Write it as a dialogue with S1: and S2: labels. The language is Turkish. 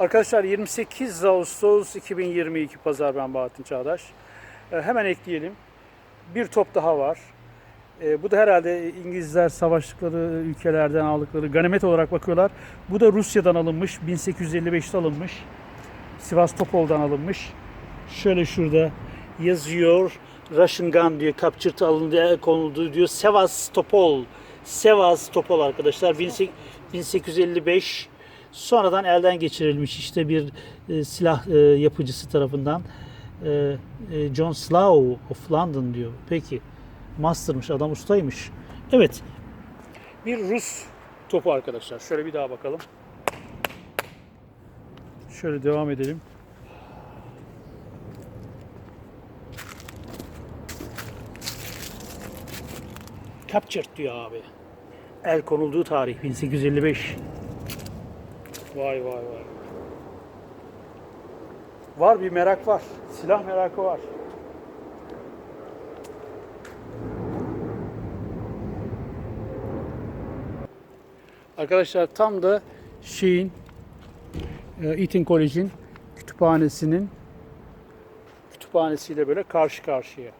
S1: Arkadaşlar 28 Ağustos 2022 Pazar ben Bahattin Çağdaş. Ee, hemen ekleyelim. Bir top daha var. Ee, bu da herhalde İngilizler savaştıkları ülkelerden aldıkları ganimet olarak bakıyorlar. Bu da Rusya'dan alınmış. 1855'te alınmış. Sivastopol'dan alınmış. Şöyle şurada yazıyor. Russian gun diyor. Captured alındı, konuldu diyor. Sevastopol. Sevastopol arkadaşlar. 1855 sonradan elden geçirilmiş işte bir e, silah e, yapıcısı tarafından. E, e, John Slough of London diyor. Peki. Master'mış, adam ustaymış. Evet. Bir Rus topu arkadaşlar. Şöyle bir daha bakalım. Şöyle devam edelim. Captured diyor abi. El konulduğu tarih 1855. Vay vay vay. Var bir merak var. Silah merakı var. Arkadaşlar tam da şeyin e, Eton College'in kütüphanesinin kütüphanesiyle böyle karşı karşıya.